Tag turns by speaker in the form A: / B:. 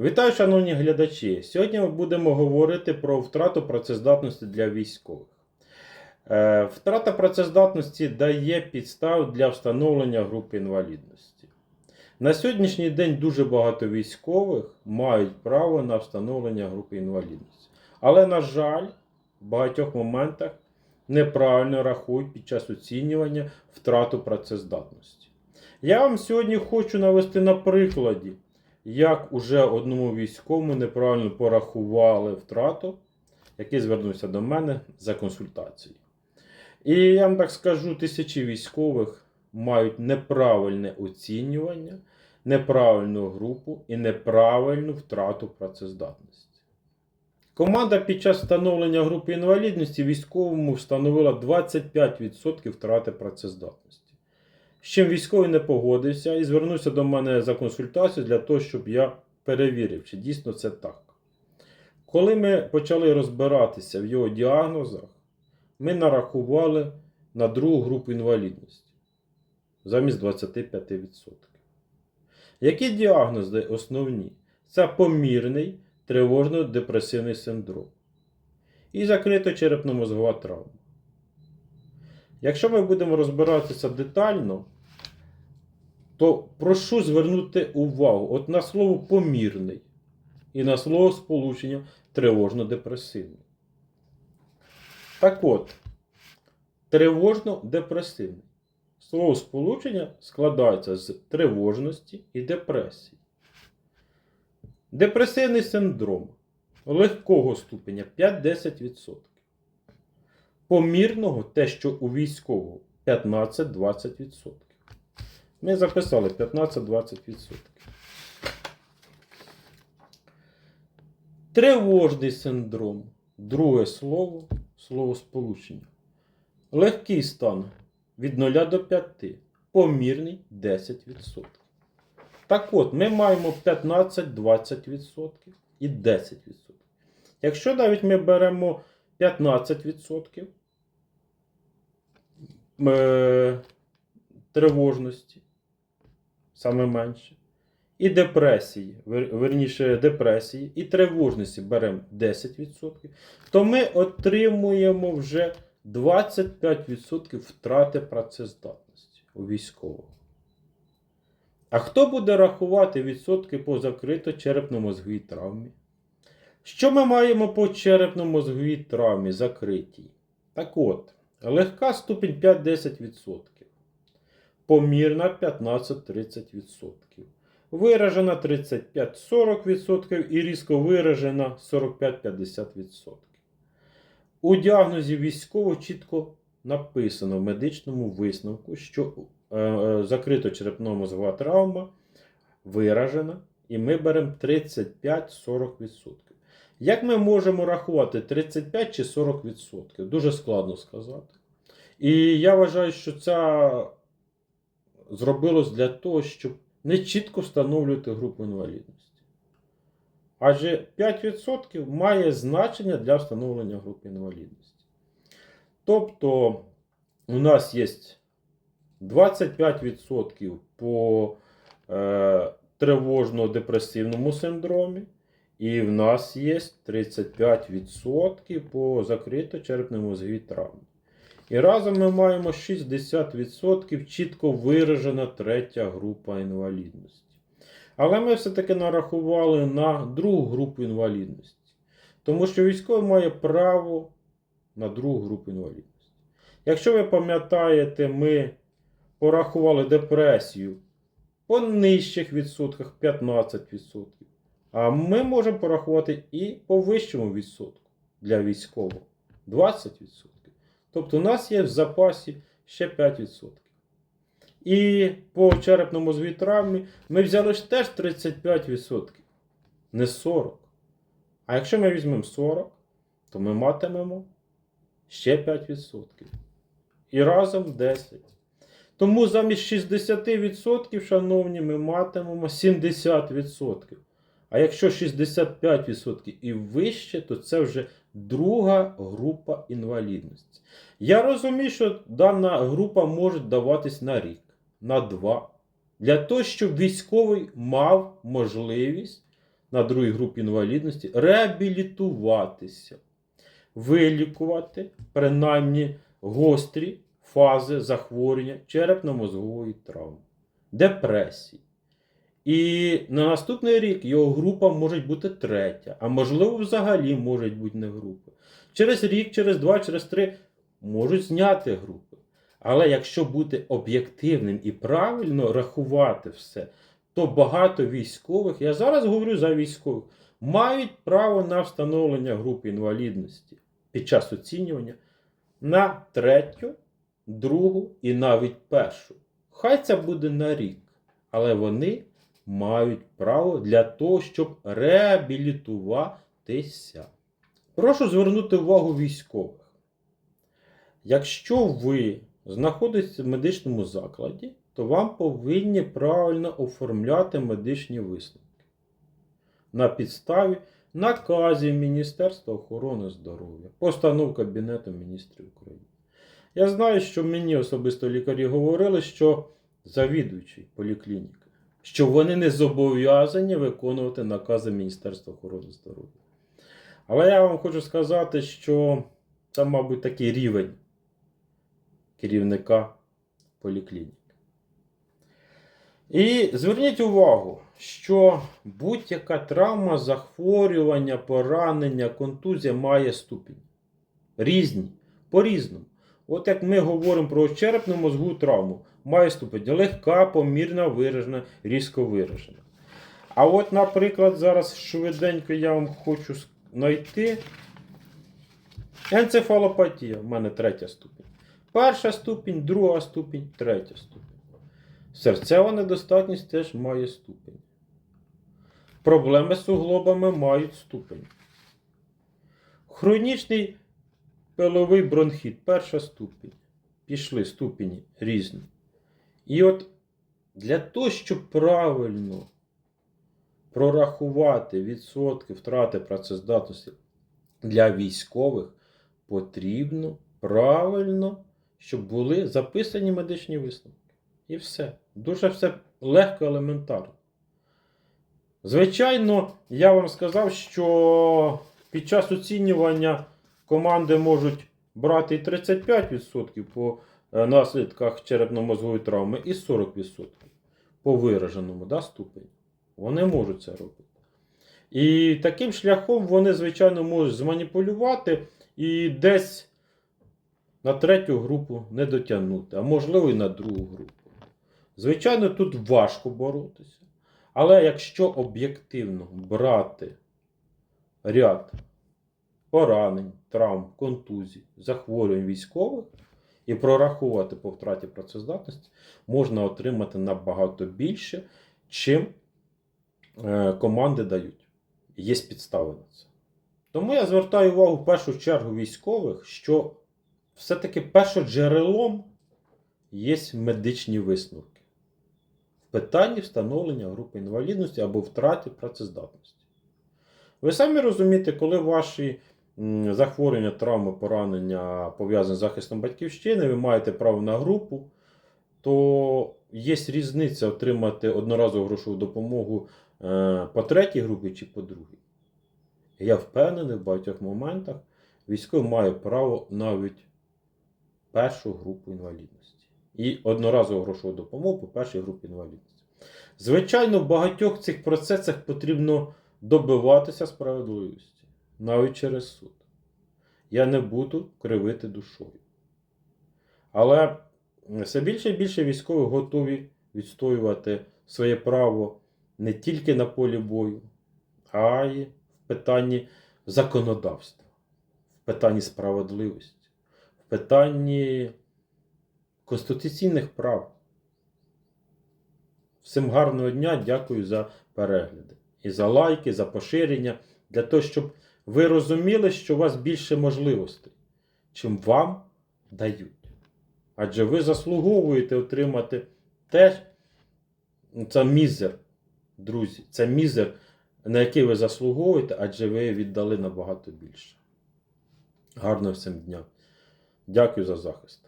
A: Вітаю, шановні глядачі! Сьогодні ми будемо говорити про втрату працездатності для військових. Е, Втрата працездатності дає підстав для встановлення групи інвалідності. На сьогоднішній день дуже багато військових мають право на встановлення групи інвалідності. Але, на жаль, в багатьох моментах неправильно рахують під час оцінювання втрату працездатності. Я вам сьогодні хочу навести на прикладі як уже одному військовому неправильно порахували втрату, який звернувся до мене за консультацією. І я вам так скажу, тисячі військових мають неправильне оцінювання, неправильну групу і неправильну втрату працездатності. Команда під час встановлення групи інвалідності військовому встановила 25% втрати працездатності. З чим військовий не погодився і звернувся до мене за консультацією для того, щоб я перевірив, чи дійсно це так. Коли ми почали розбиратися в його діагнозах, ми нарахували на другу групу інвалідності замість 25%. Які діагнози основні? Це помірний тривожно-депресивний синдром і закрита черепно-мозгова травма. Якщо ми будемо розбиратися детально, то прошу звернути увагу от на слово помірний і на слово сполучення тривожно-депресивний. Так от, тривожно-депресивний. Слово сполучення складається з тривожності і депресії. Депресивний синдром легкого ступеня 5-10%. Помірного те, що у військового 15-20%. Ми записали 15-20%. Тривожний синдром. Друге слово, слово сполучення. Легкий стан від 0 до 5. Помірний 10%. Так от, ми маємо 15-20% і 10%. Якщо навіть ми беремо 15% е, тривожності, саме менше, і депресії, верніше депресії, і тривожності беремо 10%, то ми отримуємо вже 25% втрати працездатності у військового. А хто буде рахувати відсотки по закрито черепно-мозговій травмі? Що ми маємо по черепно-мозговій травмі закритій? Так от, легка ступінь 5-10%, помірна 15-30%, виражена 35-40% і різко виражена 45-50%. У діагнозі військово чітко написано в медичному висновку, що е, е, закрито черепно-мозгова травма виражена, і ми беремо 35-40%. Як ми можемо рахувати 35 чи 40%? Дуже складно сказати. І я вважаю, що це зробилось для того, щоб не чітко встановлювати групу інвалідності. Адже 5% має значення для встановлення групи інвалідності. Тобто, у нас є 25% по е, тривожно-депресивному синдромі. І в нас є 35% по закрито черепно-мозговій травмі. І разом ми маємо 60% чітко виражена третя група інвалідності. Але ми все-таки нарахували на другу групу інвалідності. Тому що військовий має право на другу групу інвалідності. Якщо ви пам'ятаєте, ми порахували депресію по нижчих відсотках 15%. А ми можемо порахувати і по вищому відсотку для військового 20%. Тобто у нас є в запасі ще 5%. І по черепно-мозговій травмі ми взяли ж теж 35%, не 40%. А якщо ми візьмемо 40%, то ми матимемо ще 5%. І разом 10%. Тому замість 60%, шановні, ми матимемо 70%. А якщо 65% і вище, то це вже друга група інвалідності. Я розумію, що дана група може даватись на рік, на два. Для того, щоб військовий мав можливість на другій групі інвалідності реабілітуватися, вилікувати принаймні гострі фази захворювання черепно-мозгової травми, депресії. І на наступний рік його група може бути третя, а можливо, взагалі може бути не група. Через рік, через два, через три можуть зняти групи. Але якщо бути об'єктивним і правильно рахувати все, то багато військових, я зараз говорю за військових, мають право на встановлення групи інвалідності під час оцінювання на третю, другу і навіть першу. Хай це буде на рік, але вони мають право для того, щоб реабілітуватися. Прошу звернути увагу військових. Якщо ви знаходитесь в медичному закладі, то вам повинні правильно оформляти медичні висновки на підставі наказів Міністерства охорони здоров'я, постанов Кабінету міністрів України. Я знаю, що мені особисто лікарі говорили, що завідуючий поліклініки, що вони не зобов'язані виконувати накази Міністерства охорони здоров'я. Але я вам хочу сказати, що це, мабуть, такий рівень керівника поліклініки. І зверніть увагу, що будь-яка травма, захворювання, поранення, контузія має ступінь. Різні, по-різному. От як ми говоримо про черепну мозгову травму, має ступень легка, помірна, виражена, різко виражена. А от, наприклад, зараз швиденько я вам хочу знайти. Енцефалопатія в мене третя ступінь. Перша ступінь, друга ступінь, третя ступінь. Серцева недостатність теж має ступінь. Проблеми з суглобами мають ступень. Хронічний пиловий бронхіт, перша ступінь. Пішли ступені різні. І от для того, щоб правильно прорахувати відсотки втрати працездатності для військових, потрібно правильно, щоб були записані медичні висновки. І все. Дуже все легко, елементарно. Звичайно, я вам сказав, що під час оцінювання команди можуть брати і 35% по наслідках черепно-мозгової травми і 40% по вираженому да, ступені. Вони можуть це робити. І таким шляхом вони, звичайно, можуть зманіпулювати і десь на третю групу не дотягнути, а можливо і на другу групу. Звичайно, тут важко боротися. Але якщо об'єктивно брати ряд поранень, травм, контузій, захворювань військових і прорахувати по втраті працездатності, можна отримати набагато більше, чим е, команди дають. Є підстави на це. Тому я звертаю увагу в першу чергу військових, що все-таки першоджерелом є медичні висновки в питанні встановлення групи інвалідності або втраті працездатності. Ви самі розумієте, коли ваші захворювання, травми, поранення пов'язані з захистом батьківщини, ви маєте право на групу, то є різниця отримати одноразову грошову допомогу е, по третій групі чи по другій. Я впевнений, в багатьох моментах військовий має право навіть першу групу інвалідності. І одноразову грошову допомогу по першій групі інвалідності. Звичайно, в багатьох цих процесах потрібно добиватися справедливості, навіть через суд. Я не буду кривити душою. Але все більше і більше військових готові відстоювати своє право не тільки на полі бою, а й в питанні законодавства, в питанні справедливості, в питанні конституційних прав. Всім гарного дня, дякую за перегляди. І за лайки, за поширення, для того, щоб ви розуміли, що у вас більше можливостей, чим вам дають. Адже ви заслуговуєте отримати те, ну, це мізер, друзі, це мізер, на який ви заслуговуєте, адже ви віддали набагато більше. Гарного всім дня. Дякую за захист.